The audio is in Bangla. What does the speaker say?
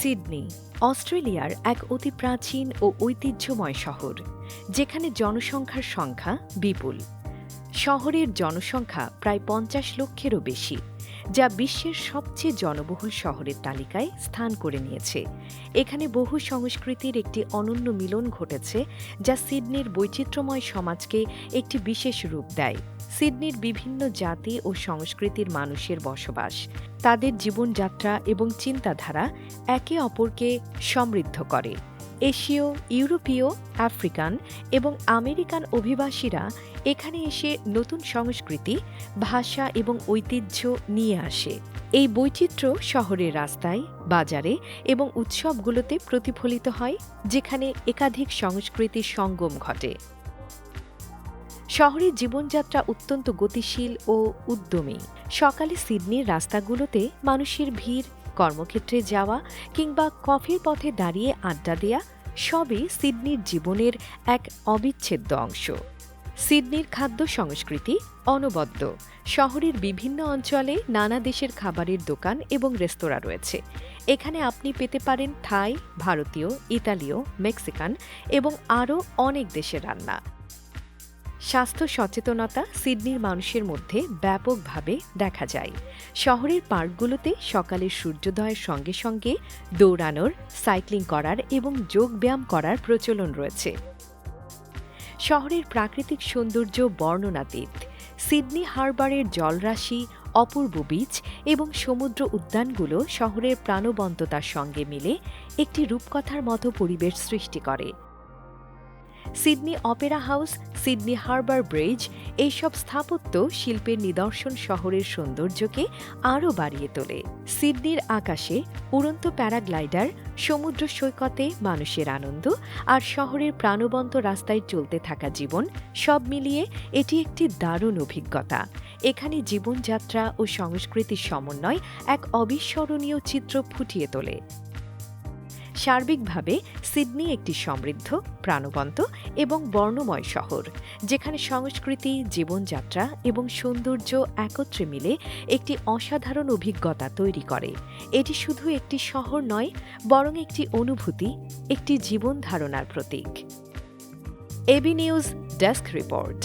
সিডনি, অস্ট্রেলিয়ার এক অতি প্রাচীন ও ঐতিহ্যময় শহর, যেখানে জনসংখ্যার সংখ্যা বিপুল। শহরের জনসংখ্যা প্রায় পঞ্চাশ লক্ষেরও বেশি, যা বিশ্বের সবচেয়ে জনবহুল শহরের তালিকায় স্থান করে নিয়েছে। এখানে বহু সংস্কৃতির একটি অনন্য মিলন ঘটেছে, যা সিডনির বৈচিত্র্যময় সমাজকে একটি বিশেষ রূপ দেয়। সিডনির বিভিন্ন জাতি ও সংস্কৃতির মানুষের বসবাস। তাদের জীবনযাত্রা এবং চিন্তাধারা একে অপরকে সমৃদ্ধ করে। এশীয়, ইউরোপীয়, আফ্রিকান এবং আমেরিকান অভিবাসীরা এখানে এসে নতুন সংস্কৃতি, ভাষা এবং ঐতিহ্য নিয়ে আসে। এই বৈচিত্র্য শহরের রাস্তায়, বাজারে এবং উৎসবগুলোতে প্রতিফলিত হয়, যেখানে একাধিক সংস্কৃতির সঙ্গম ঘটে। শহরের জীবনযাত্রা অত্যন্ত গতিশীল ও উদ্যমী। সকালে সিডনির রাস্তাগুলোতে মানুষের ভিড়, কর্মক্ষেত্রে যাওয়া কিংবা কফির পথে দাঁড়িয়ে আড্ডা দেয়া সবই সিডনির জীবনের এক অবিচ্ছেদ্য অংশ। সিডনির খাদ্য সংস্কৃতি অনবদ্য। শহরের বিভিন্ন অঞ্চলে নানা দেশের খাবারের দোকান এবং রেস্তোরাঁ রয়েছে। এখানে আপনি পেতে পারেন থাই, ভারতীয়, ইতালীয়, মেক্সিকান এবং আরও অনেক দেশের রান্না। স্বাস্থ্য সচেতনতা সিডনির মানুষের মধ্যে ব্যাপকভাবে দেখা যায়। শহরের পার্কগুলোতে সকালের সূর্যোদয়ের সঙ্গে সঙ্গে দৌড়ানোর, সাইক্লিং করার এবং যোগব্যায়াম করার প্রচলন রয়েছে। শহরের প্রাকৃতিক সৌন্দর্য বর্ণনাতীত সিডনি হারবারের জলরাশি, অপূর্ব বীচ এবং সমুদ্র উদ্যানগুলো শহরের প্রাণবন্ততার সঙ্গে মিলে একটি রূপকথার মতো পরিবেশ সৃষ্টি করে। Sydney opera house, Sydney harbour bridge এইসব স্থাপত্য শিল্পের নিদর্শন শহরের সৌন্দর্যকে আরও বাড়িয়ে তোলে। সিডনির আকাশে উড়ন্ত প্যারাগ্লাইডার, সমুদ্র সৈকতে মানুষের আনন্দ আর শহরের প্রাণবন্ত রাস্তায় চলতে থাকা জীবন সব মিলিয়ে এটি একটি দারুণ অভিজ্ঞতা। এখানে জীবনযাত্রা ও সংস্কৃতির সমন্বয় এক অবিস্মরণীয় চিত্র ফুটিয়ে তোলে। সার্বিকভাবে সিডনি একটি সমৃদ্ধ, প্রাণবন্ত এবং বর্ণময় শহর, যেখানে সংস্কৃতি, জীবনযাত্রা এবং সৌন্দর্য একত্রে মিলে একটি অসাধারণ অভিজ্ঞতা তৈরি করে। এটি শুধু একটি শহর নয়, বরং একটি অনুভূতি, একটি জীবন ধারণার প্রতীক। AB news desk report.